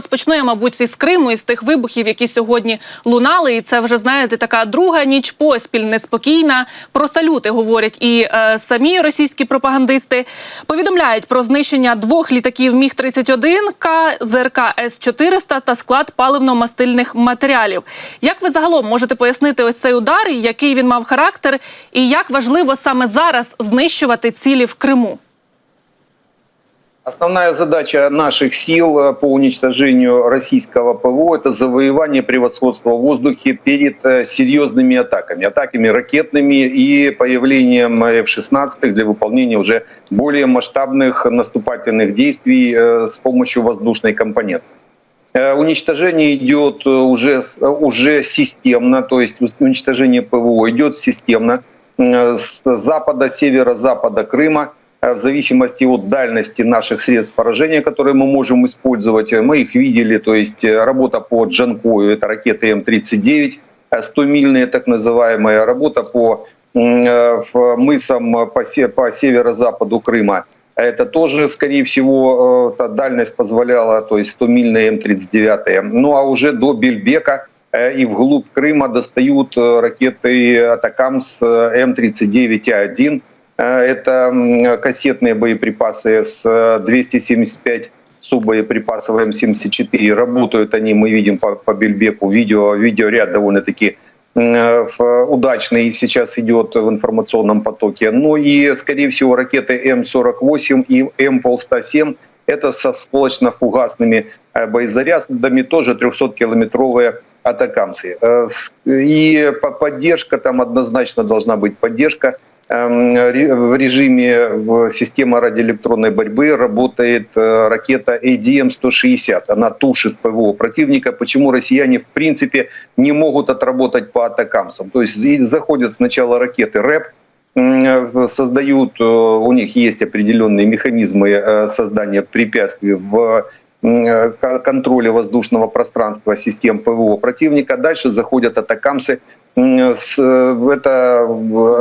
розпочну я, мабуть, із Криму, із тих вибухів, які сьогодні лунали. І це вже знаєте, така друга ніч поспіль неспокійна. Про салюти говорять і е, самі російські пропагандисти повідомляють про знищення двох літаків Міг 31 К ЗРК С 400 та склад паливно-мастильних матеріалів. Як ви загалом можете пояснити ось цей удар, який він мав характер, і як важливо саме зараз знищувати цілі в Криму? Основная задача наших сил э, по уничтожению российского ПВО – это завоевание превосходства в воздухе перед э, серьезными атаками, атаками ракетными и появлением F-16 для выполнения уже более масштабных наступательных действий э, с помощью воздушной компоненты. Уничтожение идет уже, уже системно, то есть уничтожение ПВО идет системно с запада, северо-запада Крыма – Э, в зависимости от дальности наших средств поражения, которые мы можем использовать. Мы их видели, то есть э, работа по Джанкою, это ракеты М-39, 100-мильные так называемые, работа по э, мысам по, по северо-западу Крыма. Это тоже, скорее всего, та дальность позволяла, то есть 100-мильные М-39. Ну а уже до Бельбека и вглубь Крыма достают ракеты Атакамс М-39А1, Э, это кассетные боеприпасы с 275 э, суббоеприпасов М-74. Работают они, мы видим по, по Бельбеку, видео, видеоряд довольно-таки э, удачный сейчас идет в информационном потоке. Ну и, скорее всего, ракеты М-48 и М-107 это со сполочно-фугасными боезарядами, тоже 300-километровые атакамсы. И поддержка, там однозначно должна быть поддержка Эм, в режиме в системы радиоэлектронной борьбы работает э, ракета ADM-160. Она тушит ПВО противника. Почему россияне в принципе не могут отработать по атакамсам? То есть заходят сначала ракеты РЭП, создают, э, у них есть определенные механизмы э, создания препятствий в контроле воздушного пространства систем ПВО противника. Дальше заходят атакамсы, это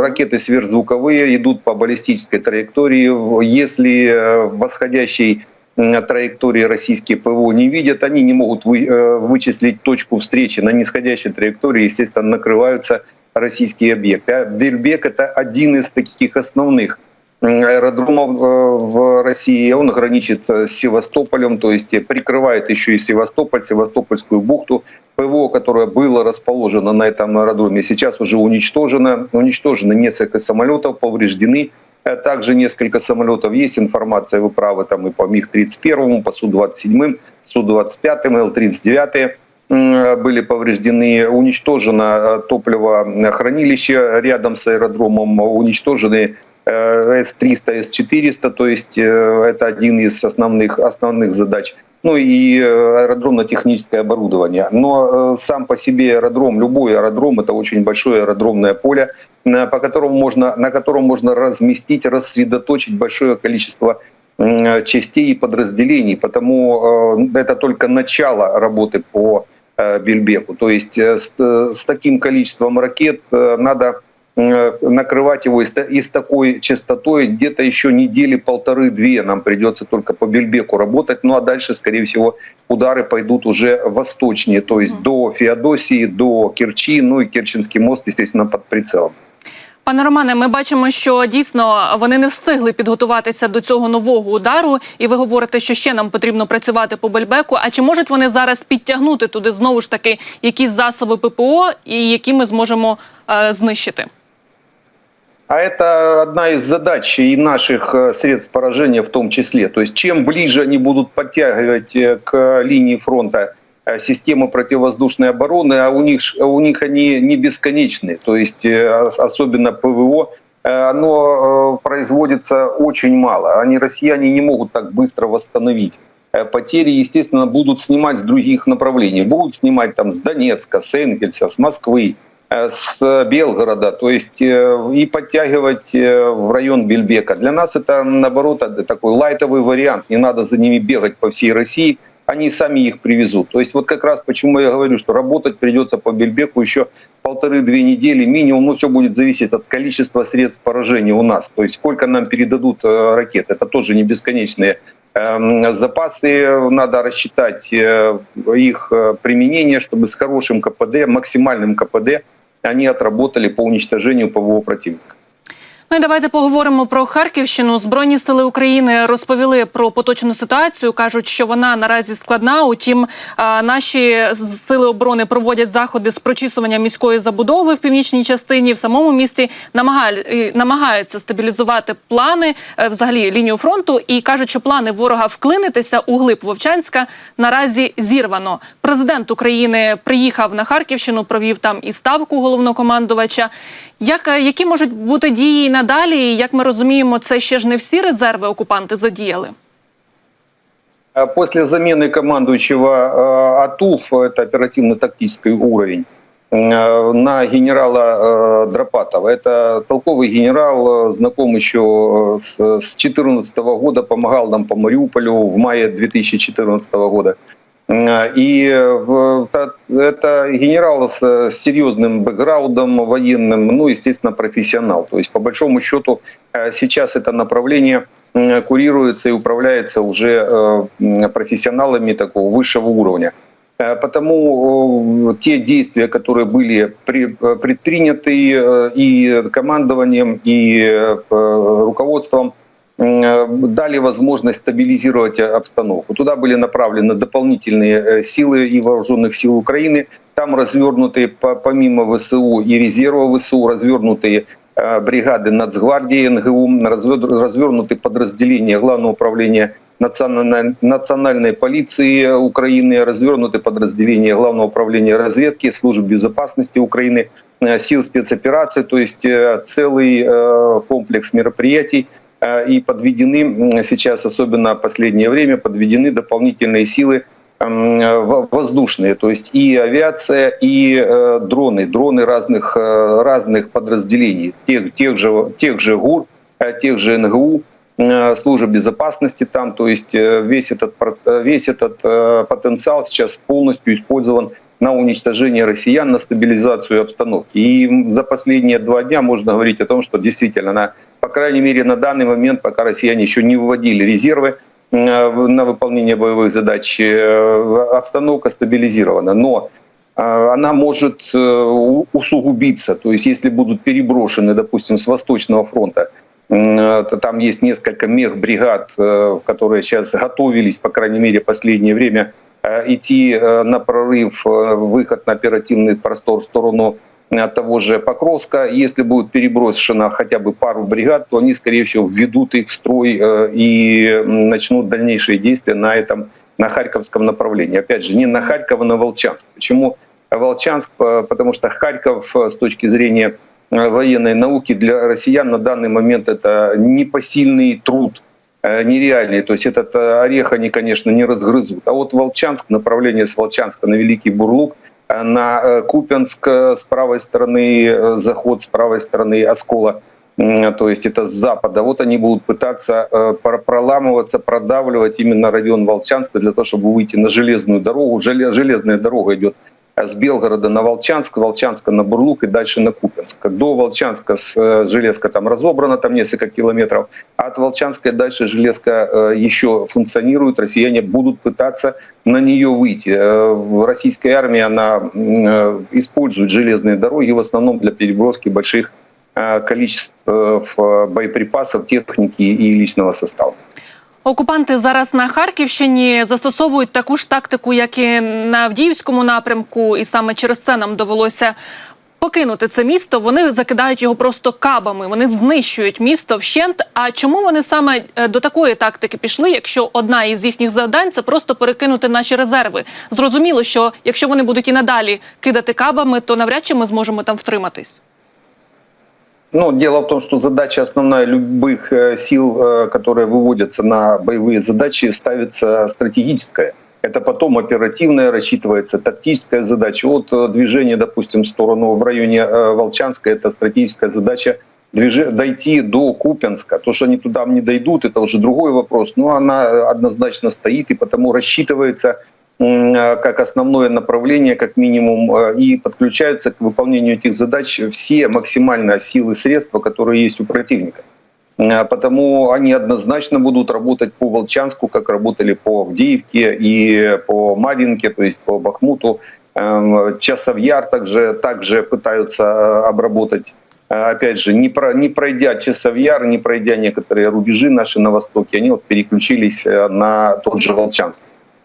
ракеты сверхзвуковые идут по баллистической траектории. Если э, восходящей траектории российские ПВО не видят, они не могут э, вычислить точку встречи. На нисходящей траектории, естественно, накрываются российские объекты. А Бельбек — это один из таких основных аэродромов э, в России. Он граничит с Севастополем, то есть прикрывает еще и Севастополь, Севастопольскую бухту. ПВО, которое было расположено на этом аэродроме, сейчас уже уничтожено. Уничтожено несколько самолетов, повреждены э, также несколько самолетов. Есть информация, вы правы, там и по МиГ-31, по Су-27, Су-25, Л-39 были повреждены, уничтожено э, топливохранилище рядом с аэродромом, уничтожены С-300, С-400, то есть э, это один из основных, основных задач. Ну и э, аэродромно-техническое оборудование. Но сам по себе аэродром, любой аэродром, это очень большое аэродромное поле, по которому можно, на котором можно разместить, рассредоточить большое количество частей и подразделений. Потому это только начало работы по Бельбеку. То есть с, с таким количеством ракет надо Э, накрывать его и с такой частотой где-то еще недели полторы-две нам придется только по Бельбеку работать. Ну а дальше, скорее всего, удары пойдут уже восточнее, то есть до Феодосии, до Керчи, ну и Керченский мост, естественно, под прицелом. Пане Романе, ми бачимо, що дійсно вони не встигли підготуватися до цього нового удару, і ви говорите, що ще нам потрібно працювати по Бельбеку. А чи можуть вони зараз підтягнути туди знову ж таки якісь засоби ППО, і які ми зможемо е, знищити? А это одна из задач и наших э, средств поражения в том числе. То есть чем ближе они будут подтягивать э, к линии фронта э, системы противовоздушной обороны, а у них, у них они не бесконечны. То есть особенно ПВО, оно производится очень мало. Они, россияне, не могут так быстро восстановить потери, естественно, будут снимать с других направлений. Будут снимать там с Донецка, с Энгельса, с Москвы. Э, с Белгорода, то есть э, и подтягивать э, в район Бельбека. Для нас это, наоборот, такой лайтовый вариант. Не надо за ними бегать по всей России, они сами их привезут. То есть вот как раз почему я говорю, что работать придется по Бельбеку еще полторы-две недели минимум, но все будет зависеть от количества средств поражения у нас. То есть сколько нам передадут ракет, это тоже не бесконечные Эм, Запасы надо рассчитать их применение, чтобы с хорошим КПД, максимальным КПД, они отработали по уничтожению ПВО противника. Ну і давайте поговоримо про Харківщину. Збройні сили України розповіли про поточну ситуацію. кажуть, що вона наразі складна. Утім, наші сили оборони проводять заходи з прочісування міської забудови в північній частині. В самому місті намагають, намагаються стабілізувати плани, е, взагалі лінію фронту, і кажуть, що плани ворога вклинитися у глиб Вовчанська наразі зірвано. Президент України приїхав на Харківщину, провів там і ставку головнокомандувача. Як е, які можуть бути дії надалі? І, Як ми розуміємо, це ще ж не всі резерви окупанти задіяли. А После замены командующего э, АТУФ, это оперативно-тактический уровень, э, на генерала э, Дропатова. Это толковый генерал, э, знаком еще э, с 2014 года, помогал нам по Мариуполю в мае 2014 года. Э, И та- это генерал с э, серьезным бэкграундом военным, ну, естественно, профессионал. То есть, по большому счету, э, сейчас это направление курируется и управляется уже э, профессионалами такого высшего уровня. Э, Потому э, те действия, которые были при- э, предприняты э, и командованием, и э, руководством, э, дали возможность стабилизировать э, обстановку. Туда были направлены дополнительные э, силы и вооруженных сил Украины. Там развернуты по- помимо ВСУ и резерва ВСУ, развернутые э, бригады Нацгвардии НГУ, развернуты подразделения Главного управления национальной, полиции Украины, развернуты подразделения Главного управления разведки, служб безопасности Украины, э, сил спецопераций, то есть э, целый э, комплекс мероприятий э, и подведены сейчас, особенно в последнее время, подведены дополнительные силы воздушные, то есть и авиация, и э, дроны, дроны разных, э, разных подразделений, тех, тех, же, тех же ГУР, э, тех же НГУ, служб безопасности там, то есть весь этот, весь этот потенциал сейчас полностью использован на уничтожение россиян, на стабилизацию обстановки. И за последние два дня можно говорить о том, что действительно, на, по крайней мере, на данный момент, пока россияне еще не вводили резервы э, на выполнение боевых задач, э, обстановка стабилизирована. Но э, она может усугубиться. То есть если будут переброшены, допустим, с Восточного фронта, там есть несколько мехбригад, которые сейчас готовились, по крайней мере, последнее время, идти на прорыв, выход на оперативный простор в сторону того же Покровска. Если будет переброшено хотя бы пару бригад, то они, скорее всего, введут их в строй э, и начнут дальнейшие действия на этом на Харьковском направлении. Опять же, не на Харьков, а на Волчанск. Почему Волчанск? По- Потому что Харьков э, с точки зрения э, военной науки для россиян на данный момент это непосильный труд, э, нереальный. То есть этот э, орех они, конечно, не разгрызут. А вот Волчанск, направление с Волчанска на Великий Бурлук, э, на э, Купянск э, с правой стороны, э, заход с правой стороны Оскола, то есть это с запада. Вот они будут пытаться про- проламываться, продавливать именно район Волчанска для того, чтобы выйти на железную дорогу. Желе- Железная дорога идет с Белгорода на Волчанск, Волчанска на Бурлук и дальше на Купянск. До Волчанска с э, железка там разобрана, там несколько километров, а от Волчанска дальше железка э, еще функционирует, россияне будут пытаться на нее выйти. Э, Российская армия, она использует железные дороги в основном для переброски больших количеств боеприпасов, техники и личного состава. Окупанти зараз на Харківщині застосовують таку ж тактику, як і на Авдіївському напрямку, і саме через це нам довелося. Покинути це місто, вони закидають його просто кабами. Вони знищують місто вщент. А чому вони саме е, до такої тактики пішли? Якщо одна із їхніх завдань це просто перекинути наші резерви? Зрозуміло, що якщо вони будуть і надалі кидати кабами, то навряд чи ми зможемо там втриматись. Ну, дело в том, что задача основная любых э, сил, э, которые выводятся на боевые задачи, ставится стратегическая. Это потом оперативная, рассчитывается тактическая задача. Вот э, движение, допустим, в сторону в районе Волчанска, это стратегическая задача движе- дойти до Купянска. То, что они туда не дойдут, это уже другой вопрос. Но она однозначно стоит, и потому рассчитывается как основное направление, как минимум, э, и подключаются к выполнению этих задач все максимально силы и средства, которые есть у противника. Э, Потому они однозначно будут работать по Волчанску, как работали по Авдеевке и по Маринке, то есть по Бахмуту. Эм, Часов Яр также, также пытаются э, обработать. Э, Опять же, не, про, не пройдя Часов Яр, не пройдя некоторые рубежи наши на востоке, они вот переключились э, на тот же Волчанск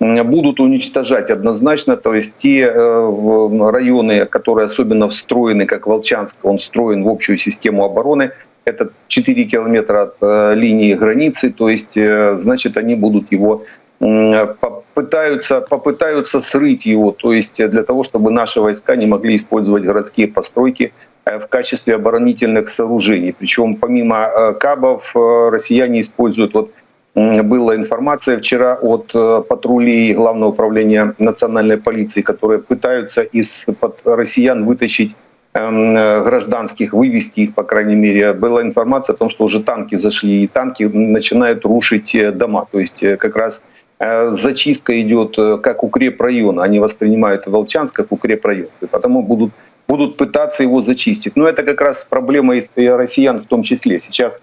будут уничтожать однозначно, то есть те э, районы, которые особенно встроены, как Волчанск, он встроен в общую систему обороны, это 4 километра от э, линии границы, то есть, э, значит, они будут его попытаются, попытаются срыть его, то есть для того, чтобы наши войска не могли использовать городские постройки в качестве оборонительных сооружений. Причем помимо кабов россияне используют вот Была информация вчера от э, патрулей Главного управления национальной полиции, которые пытаются из-под россиян вытащить эм, э, гражданских, вывести их, по крайней мере. Была информация о том, что уже танки зашли, и танки начинают рушить э, дома. То есть как раз зачистка идет как укрепрайон. Они воспринимают Волчанск как укрепрайон. И потому будут, будут пытаться его зачистить. Но это как раз проблема и россиян в том числе. Сейчас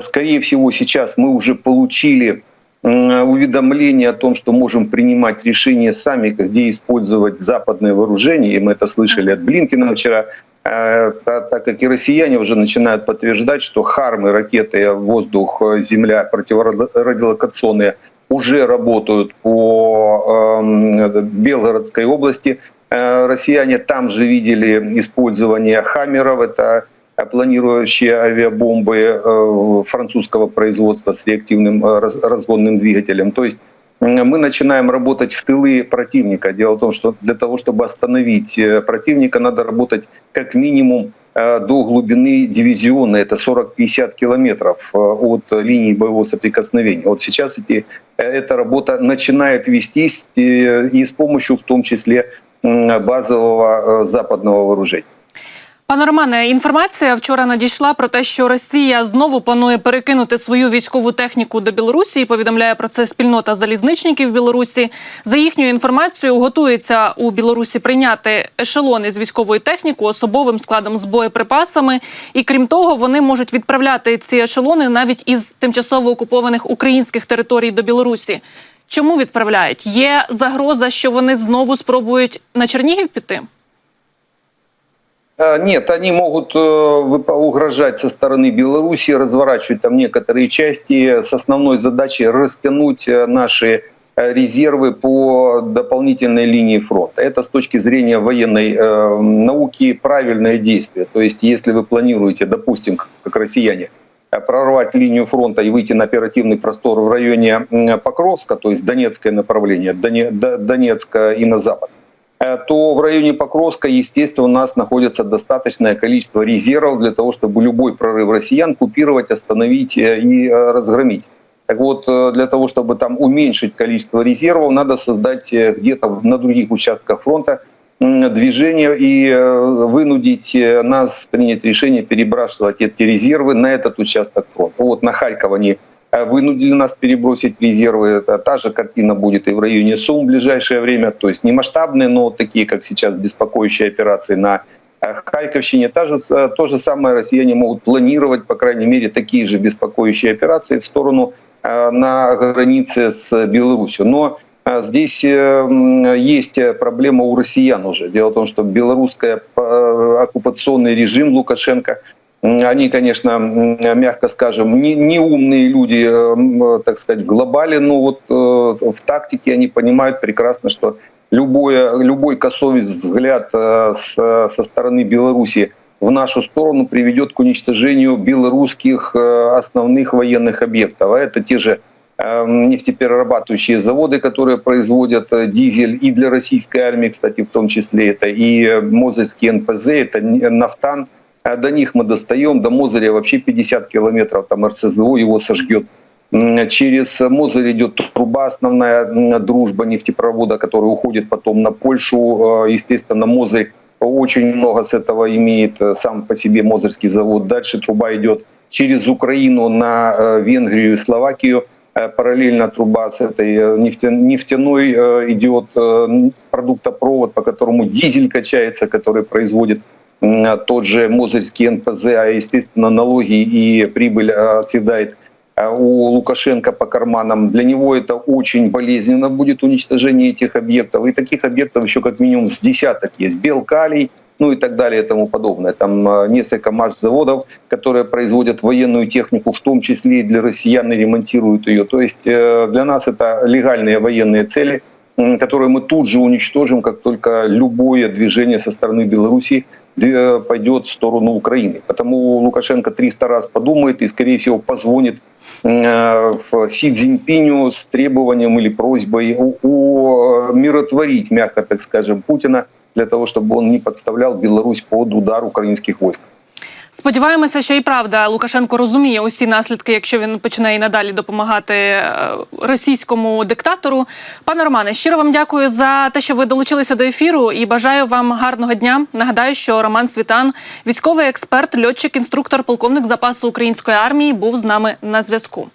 Скорее всего, сейчас мы уже получили уведомление о том, что можем принимать решения сами, где использовать западное вооружение. И мы это слышали от Блинкина вчера. Э, та- Так как и россияне уже начинают подтверждать, что хармы, ракеты, воздух, э, земля противорадиолокационные уже работают по эм, Белгородской области. Э, Россияне там же видели использование хаммеров. Это планирующие авиабомбы э, французского производства с реактивным э, раз- разгонным двигателем. То есть мы начинаем работать в тылы противника. Дело в том, что для того, чтобы остановить э, противника, надо работать как минимум э, до глубины дивизиона, это 40-50 километров э, от линии боевого соприкосновения. Вот сейчас эти, э, эта работа начинает вестись э, и с помощью в том числе базового э, западного вооружения. Пане Романе, інформація вчора надійшла про те, що Росія знову планує перекинути свою військову техніку до Білорусі. І повідомляє про це спільнота залізничників Білорусі. За їхньою інформацією, готується у Білорусі прийняти ешелони з військовою технікою, особовим складом з боєприпасами. І крім того, вони можуть відправляти ці ешелони навіть із тимчасово окупованих українських територій до Білорусі. Чому відправляють? Є загроза, що вони знову спробують на Чернігів піти? А, Нет, они могут э, угрожать со стороны Беларуси, разворачивать там некоторые части с основной задачей растянуть э, наши э, резервы по дополнительной линии фронта. Это с точки зрения военной э, науки правильное действие. То есть если вы планируете, допустим, как россияне, прорвать линию фронта и выйти на оперативный простор в районе Покровска, то есть Донецкое направление, Донецка и на запад, то в районе Покровска, естественно, у нас находится достаточное количество резервов для того, чтобы любой прорыв россиян купировать, остановить э, и э, разгромить. Так вот, э, для того, чтобы там уменьшить количество резервов, надо создать э, где-то на других участках фронта движение и э, вынудить э, нас принять решение перебрасывать эти резервы на этот участок фронта. Вот на Харьков они э, вынудили нас перебросить резервы. Это та же картина будет и в районе Сум в ближайшее время. То есть не масштабные, но такие, как сейчас, беспокоящие операции на э, Харьковщине. Та же, э, то же самое россияне могут планировать, по крайней мере, такие же беспокоящие операции в сторону э, на границе с Беларусью. Но Здесь э, есть э, проблема у россиян уже. Дело в том, что белорусский оккупационный режим Лукашенко, они, конечно, мягко скажем, не, не умные люди, э, м, так сказать, в глобале, но вот э, в тактике они понимают прекрасно, что любое, любой косовый взгляд э, с- со стороны Беларуси в нашу сторону приведет к уничтожению белорусских э, основных военных объектов. А это те же э, нефтеперерабатывающие заводы, которые производят э, дизель и для российской армии, кстати, в том числе это и э, Мозырский НПЗ, это нафтан. А До них мы достаем, до Мозыря вообще 50 километров, там РСЗО его сожгет. Через Мозырь идет труба основная, дружба нефтепровода, которая уходит потом на Польшу. Э, Естественно, Мозырь очень много с этого имеет э, сам по себе Мозырский завод. Дальше труба идет через Украину на э, Венгрию и Словакию. Параллельно труба с этой нефтя- нефтяной идет продуктопровод, по которому дизель качается, который производит тот же Мозырский НПЗ, а естественно налоги и прибыль э, оседает э, у Лукашенко по карманам. Для него это очень болезненно будет уничтожение этих объектов. И таких объектов еще как минимум с десяток есть. Белкалий, ну и так далее и тому подобное. Там несколько машзаводов, которые производят военную технику, в том числе и для россиян, и ремонтируют ее. То есть э, для нас это легальные военные цели, м, которые мы тут же уничтожим, как только любое движение со стороны Беларуси две- пойдет в сторону Украины. Потому Лукашенко 300 раз подумает и, скорее всего, позвонит э, в Си Цзиньпиню с требованием или просьбой у- у- миротворить, мягко так скажем, Путина для того, чтобы он не подставлял Беларусь под удар украинских войск. Сподіваємося, що і правда Лукашенко розуміє усі наслідки, якщо він почне і надалі допомагати е, російському диктатору. Пане Романе, щиро вам дякую за те, що ви долучилися до ефіру, і бажаю вам гарного дня. Нагадаю, що Роман Світан, військовий експерт, льотчик, інструктор, полковник запасу української армії, був з нами на зв'язку.